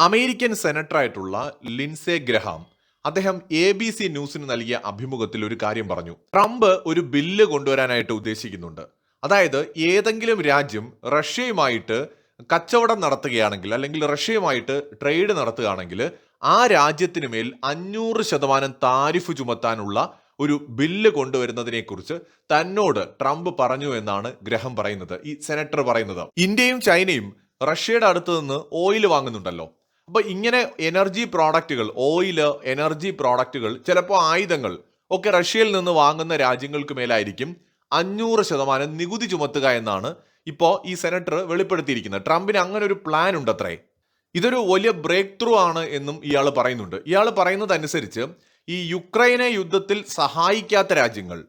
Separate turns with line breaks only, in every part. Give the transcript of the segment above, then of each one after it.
American സെനറ്ററായിട്ടുള്ള Lindsey Graham അദ്ദേഹം A B C ന്യൂസിന് നൽകിയ അഭിമുഖത്തിൽ ഒരു കാര്യം പറഞ്ഞു. ട്രംപ് ഒരു ബില്ല് കൊണ്ടുവരാനായിട്ട് ഉദ്ദേശിക്കുന്നുണ്ട്. അതായത് ഏതെങ്കിലും രാജ്യം റഷ്യയുമായിട്ട് കച്ചവടം നടത്തുകയാണെങ്കിൽ അല്ലെങ്കിൽ റഷ്യയുമായിട്ട് ട്രേഡ് നടത്തുകയാണെങ്കിൽ ആ രാജ്യത്തിന് മേൽ അഞ്ഞൂറ് ശതമാനം താരിഫ് ചുമത്താനുള്ള ഒരു ബില്ല് കൊണ്ടുവരുന്നതിനെ കുറിച്ച് തന്നോട് ട്രംപ് പറഞ്ഞു എന്നാണ് ഗ്രഹം പറയുന്നത്. ഈ സെനറ്റർ പറയുന്നത്. ഇന്ത്യയും ചൈനയും റഷ്യയുടെ അടുത്ത് നിന്ന് ഓയിൽ വാങ്ങുന്നുണ്ടല്ലോ. അപ്പൊ ഇങ്ങനെ എനർജി പ്രോഡക്റ്റുകൾ ഓയിൽ എനർജി പ്രോഡക്റ്റുകൾ ചിലപ്പോൾ ആയുധങ്ങൾ ഒക്കെ റഷ്യയിൽ നിന്ന് വാങ്ങുന്ന രാജ്യങ്ങൾക്ക് മേലായിരിക്കും അഞ്ഞൂറ് ശതമാനം നികുതി ചുമത്തുക എന്നാണ് ഇപ്പോൾ ഈ സെനറ്റർ വെളിപ്പെടുത്തിയിരിക്കുന്നത്. ട്രംപിന് അങ്ങനെ ഒരു പ്ലാൻ ഉണ്ടത്രേ. ഇതൊരു വലിയ ബ്രേക്ക് ത്രൂ ആണ് എന്നും ഇയാൾ പറയുന്നുണ്ട്. ഇയാൾ പറയുന്നതനുസരിച്ച് ഈ യുക്രൈനെ യുദ്ധത്തിൽ സഹായിക്കാത്ത രാജ്യങ്ങൾ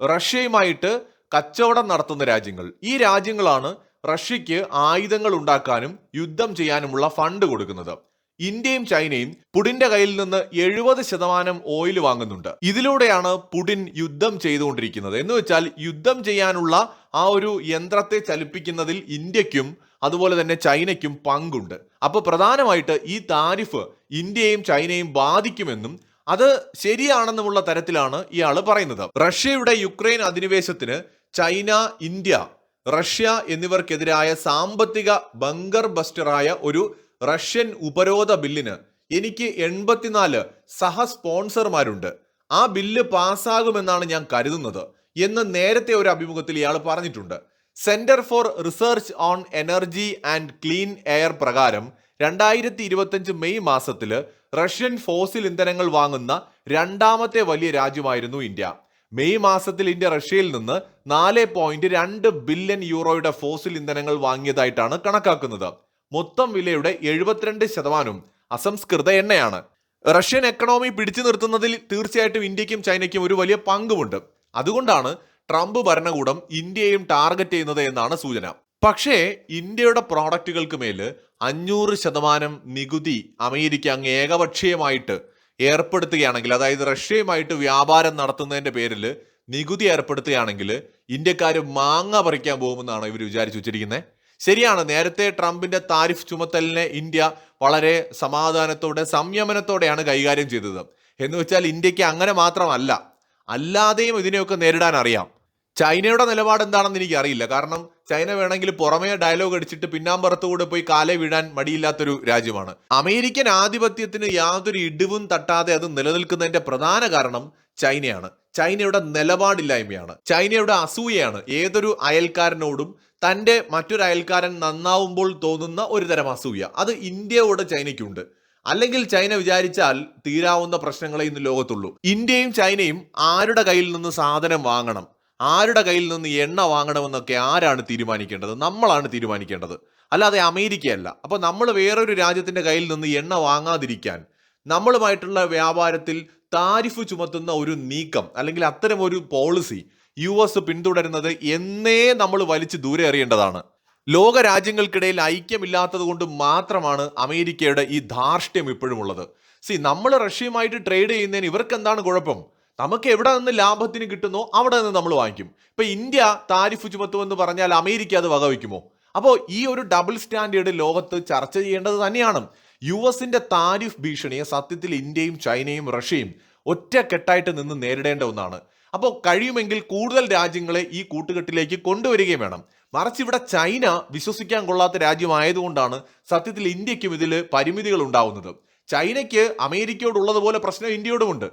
റഷ്യയുമായിട്ട് കച്ചവടം നടത്തുന്ന രാജ്യങ്ങൾ ഈ രാജ്യങ്ങളാണ് റഷ്യക്ക് ആയുധങ്ങൾ ഉണ്ടാക്കാനും യുദ്ധം ചെയ്യാനുമുള്ള ഫണ്ട് കൊടുക്കുന്നത്. ഇന്ത്യയും ചൈനയും പുടിന്റെ കയ്യിൽ നിന്ന് എഴുപത് ശതമാനം ഓയിൽ വാങ്ങുന്നുണ്ട്. ഇതിലൂടെയാണ് പുടിൻ യുദ്ധം ചെയ്തുകൊണ്ടിരിക്കുന്നത്. എന്ന് വെച്ചാൽ യുദ്ധം ചെയ്യാനുള്ള ആ ഒരു യന്ത്രത്തെ ചലിപ്പിക്കുന്നതിൽ ഇന്ത്യക്കും അതുപോലെ തന്നെ ചൈനയ്ക്കും പങ്കുണ്ട്. അപ്പോൾ പ്രധാനമായിട്ട് ഈ താരിഫ് ഇന്ത്യയും ചൈനയും ബാധിക്കുമെന്നും അത് ശരിയാണെന്നുമുള്ള തരത്തിലാണ് ഇയാൾ പറയുന്നത്. റഷ്യയുടെ യുക്രൈൻ അധിനിവേശത്തിന് ചൈന ഇന്ത്യ റഷ്യ എന്നിവർക്കെതിരായ സാമ്പത്തിക ബങ്കർ ബസ്റ്ററായ ഒരു റഷ്യൻ ഉപരോധ ബില്ലിന് എനിക്ക് എൺപത്തിനാല് സഹ സ്പോൺസർമാരുണ്ട്. ആ ബില്ല് പാസ്സാകുമെന്നാണ് ഞാൻ കരുതുന്നത് എന്ന് നേരത്തെ ഒരു അഭിമുഖത്തിൽ ഇയാൾ പറഞ്ഞിട്ടുണ്ട്. Centre for research on energy and clean air പ്രകാരം രണ്ടായിരത്തി ഇരുപത്തഞ്ച് മെയ് മാസത്തിൽ റഷ്യൻ ഫോസിൽ ഇന്ധനങ്ങൾ വാങ്ങുന്ന രണ്ടാമത്തെ വലിയ രാജ്യമായിരുന്നു ഇന്ത്യ. മെയ് മാസത്തിൽ ഇന്ത്യ റഷ്യയിൽ നിന്ന് നാല് പോയിന്റ് രണ്ട് ബില്യൺ യൂറോയുടെ ഫോസിൽ ഇന്ധനങ്ങൾ വാങ്ങിയതായിട്ടാണ് കണക്കാക്കുന്നത്. മൊത്തം വിലയുടെ എഴുപത്തിരണ്ട് ശതമാനവും അസംസ്കൃത എണ്ണയാണ്. റഷ്യൻ എക്കണോമി പിടിച്ചു നിർത്തുന്നതിൽ തീർച്ചയായിട്ടും ഇന്ത്യക്കും ചൈനയ്ക്കും ഒരു വലിയ പങ്കുമുണ്ട്. അതുകൊണ്ടാണ് ട്രംപ് ഭരണകൂടം ഇന്ത്യയും ടാർഗറ്റ് ചെയ്യുന്നത് എന്നാണ് സൂചന. പക്ഷേ ഇന്ത്യയുടെ പ്രോഡക്റ്റുകൾക്ക് മേൽ അഞ്ഞൂറ് ശതമാനം നികുതി അമേരിക്ക അങ്ങ് ഏകപക്ഷീയമായിട്ട് ഏർപ്പെടുത്തുകയാണെങ്കിൽ അതായത് റഷ്യയുമായിട്ട് വ്യാപാരം നടത്തുന്നതിന്റെ പേരിൽ നികുതി ഏർപ്പെടുത്തുകയാണെങ്കിൽ ഇന്ത്യക്കാർ മാങ്ങ പറിക്കാൻ പോകുമെന്നാണ് ഇവർ വിചാരിച്ചു വെച്ചിരിക്കുന്നത് ശരിയാണ് നേരത്തെ ട്രംപിന്റെ താരിഫ് ചുമത്തലിനെ ഇന്ത്യ വളരെ സമാധാനത്തോടെ സംയമനത്തോടെയാണ് കൈകാര്യം ചെയ്തത്. എന്ന് വെച്ചാൽ ഇന്ത്യയ്ക്ക് അങ്ങനെ മാത്രമല്ല അല്ലാതെയും ഇതിനെയൊക്കെ നേരിടാൻ അറിയാം. ചൈനയുടെ നിലപാട് എന്താണെന്ന് എനിക്ക് അറിയില്ല കാരണം ചൈന വേണമെങ്കിൽ പുറമേ ഡയലോഗ് അടിച്ചിട്ട് പിന്നാമ്പുറത്തുകൂടെ പോയി കാലെ വീഴാൻ മടിയില്ലാത്തൊരു രാജ്യമാണ്. അമേരിക്കൻ ആധിപത്യത്തിന് യാതൊരു ഇടിവും തട്ടാതെ അത് നിലനിൽക്കുന്നതിന്റെ പ്രധാന കാരണം ചൈനയാണ്. ചൈനയുടെ നിലപാടില്ലായ്മയാണ്. ചൈനയുടെ അസൂയയാണ് ഏതൊരു അയൽക്കാരനോടും തന്റെ മറ്റൊരു അയൽക്കാരൻ നന്നാവുമ്പോൾ തോന്നുന്ന ഒരു തരം അസൂയ. അത് ഇന്ത്യയോട് ചൈനയ്ക്കുണ്ട്. അല്ലെങ്കിൽ ചൈന വിചാരിച്ചാൽ തീരാവുന്ന പ്രശ്നങ്ങളെ ഇന്ന് ലോകത്തുള്ളൂ. ഇന്ത്യയും ചൈനയും ആരുടെ കയ്യിൽ നിന്ന് സാധനം വാങ്ങണം? ആരുടെ കയ്യിൽ നിന്ന് എണ്ണ വാങ്ങണമെന്നൊക്കെ ആരാണ് തീരുമാനിക്കേണ്ടത്? നമ്മളാണ് തീരുമാനിക്കേണ്ടത്. അല്ലാതെ അമേരിക്കയല്ല. അപ്പോൾ നമ്മൾ വേറൊരു രാജ്യത്തിന്റെ കയ്യിൽ നിന്ന് എണ്ണ വാങ്ങാതിരിക്കാൻ നമ്മളുമായിട്ടുള്ള വ്യാപാരത്തിൽ താരിഫ് ചുമത്തുന്ന ഒരു നീക്കം അല്ലെങ്കിൽ അത്തരം ഒരു പോളിസി യു എസ് പിന്തുടരുന്നത് എന്നേ നമ്മൾ വലിച്ചു ദൂരെ എറിയേണ്ടതാണ്. ലോക രാജ്യങ്ങൾക്കിടയിൽ ഐക്യമില്ലാത്തത് കൊണ്ട് മാത്രമാണ് അമേരിക്കയുടെ ഈ ധാർഷ്ട്യം ഇപ്പോഴും ഉള്ളത് സി നമ്മൾ റഷ്യയുമായിട്ട് ട്രേഡ് ചെയ്യുന്നതിന് ഇവർക്ക് എന്താണ് കുഴപ്പം? നമുക്ക് എവിടെ നിന്ന് ലാഭത്തിന് കിട്ടുന്നോ അവിടെ നിന്ന് നമ്മൾ വാങ്ങിക്കും. ഇപ്പൊ ഇന്ത്യ താരിഫ് ചുമത്തുമെന്ന് പറഞ്ഞാൽ അമേരിക്ക അത് വകവയ്ക്കുമോ അപ്പോൾ ഈ ഒരു ഡബിൾ സ്റ്റാൻഡേർഡ് ലോകത്ത് ചർച്ച ചെയ്യേണ്ടത് തന്നെയാണ്. യു എസിന്റെ താരിഫ് ഭീഷണിയെ സത്യത്തിൽ ഇന്ത്യയും ചൈനയും റഷ്യയും ഒറ്റക്കെട്ടായിട്ട് നിന്ന് നേരിടേണ്ട ഒന്നാണ്. അപ്പോൾ കഴിയുമെങ്കിൽ കൂടുതൽ രാജ്യങ്ങളെ ഈ കൂട്ടുകെട്ടിലേക്ക് കൊണ്ടുവരികയും വേണം. മറിച്ച് ഇവിടെ ചൈന വിശ്വസിക്കാൻ കൊള്ളാത്ത രാജ്യമായതുകൊണ്ടാണ് സത്യത്തിൽ ഇന്ത്യക്കും ഇതിൽ പരിമിതികൾ ഉണ്ടാവുന്നത്. ചൈനയ്ക്ക് അമേരിക്കയോടുള്ളതുപോലെ പ്രശ്നം ഇന്ത്യയോടുമുണ്ട്.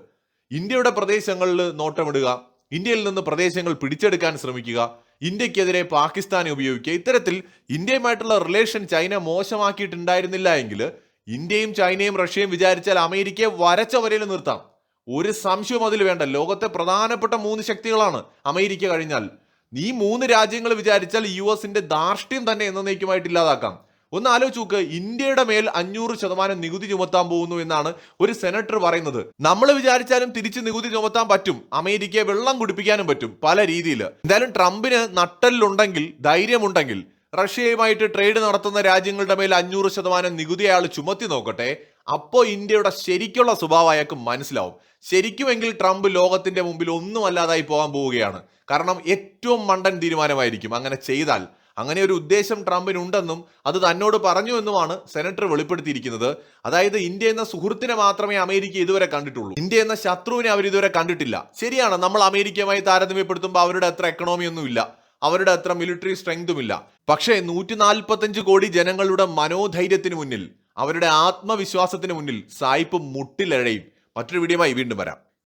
ഇന്ത്യയുടെ പ്രദേശങ്ങളിൽ നോട്ടമിടുക ഇന്ത്യയിൽ നിന്ന് പ്രദേശങ്ങൾ പിടിച്ചെടുക്കാൻ ശ്രമിക്കുക ഇന്ത്യക്കെതിരെ പാകിസ്ഥാനെ ഉപയോഗിക്കുക. ഇത്തരത്തിൽ ഇന്ത്യയുമായിട്ടുള്ള റിലേഷൻ ചൈന മോശമാക്കിയിട്ടുണ്ടായിരുന്നില്ല എങ്കിൽ ഇന്ത്യയും ചൈനയും റഷ്യയും വിചാരിച്ചാൽ അമേരിക്കയെ വരച്ച വരയിൽ നിർത്താം. ഒരു സംശയവും അതിൽ വേണ്ട. ലോകത്തെ പ്രധാനപ്പെട്ട മൂന്ന് ശക്തികളാണ് അമേരിക്ക കഴിഞ്ഞാൽ. ഈ മൂന്ന് രാജ്യങ്ങൾ വിചാരിച്ചാൽ യു എസിന്റെ ധാർഷ്ട്യം തന്നെ എന്നേക്കുമായിട്ട് ഇല്ലാതാക്കാം. ഒന്ന് ആലോചിച്ച് നോക്ക് ഇന്ത്യയുടെ മേൽ അഞ്ഞൂറ് ശതമാനം നികുതി ചുമത്താൻ പോകുന്നു എന്നാണ് ഒരു സെനറ്റർ പറയുന്നത്. നമ്മൾ വിചാരിച്ചാലും തിരിച്ച് നികുതി ചുമത്താൻ പറ്റും. അമേരിക്കയെ വെള്ളം കുടിപ്പിക്കാനും പറ്റും പല രീതിയിൽ എന്തായാലും ട്രംപിന് നട്ടലിലുണ്ടെങ്കിൽ ധൈര്യമുണ്ടെങ്കിൽ റഷ്യയുമായിട്ട് ട്രേഡ് നടത്തുന്ന രാജ്യങ്ങളുടെ മേൽ അഞ്ഞൂറ് ശതമാനം നികുതി അയാൾ ചുമത്തി നോക്കട്ടെ. അപ്പോൾ ഇന്ത്യയുടെ ശരിക്കുള്ള സ്വഭാവം അയാൾക്ക് മനസ്സിലാവും. ശരിക്കുമെങ്കിൽ ട്രംപ് ലോകത്തിന്റെ മുമ്പിൽ ഒന്നും അല്ലാതായി പോകാൻ പോവുകയാണ്. കാരണം ഏറ്റവും മണ്ടൻ തീരുമാനമായിരിക്കും അങ്ങനെ ചെയ്താൽ. അങ്ങനെ ഒരു ഉദ്ദേശം ട്രംപിനുണ്ടെന്നും അത് തന്നോട് പറഞ്ഞു എന്നുമാണ് സെനറ്റർ വെളിപ്പെടുത്തിയിരിക്കുന്നത്. അതായത് ഇന്ത്യ എന്ന സുഹൃത്തിനെ മാത്രമേ അമേരിക്ക ഇതുവരെ കണ്ടിട്ടുള്ളൂ. ഇന്ത്യ എന്ന ശത്രുവിനെ അവർ ഇതുവരെ കണ്ടിട്ടില്ല. ശരിയാണ് നമ്മൾ അമേരിക്കയുമായി താരതമ്യപ്പെടുത്തുമ്പോൾ അവരുടെ അത്ര എക്കണോമി ഒന്നുമില്ല അവരുടെ അത്ര മിലിറ്ററി സ്ട്രെങ്തും ഇല്ല. പക്ഷേ നൂറ്റി നാൽപ്പത്തഞ്ച് കോടി ജനങ്ങളുടെ മനോധൈര്യത്തിന് മുന്നിൽ അവരുടെ ആത്മവിശ്വാസത്തിന് മുന്നിൽ സായിപ്പ് മുട്ടിലഴയും. മറ്റൊരു വീഡിയോമായി വീണ്ടും വരാം.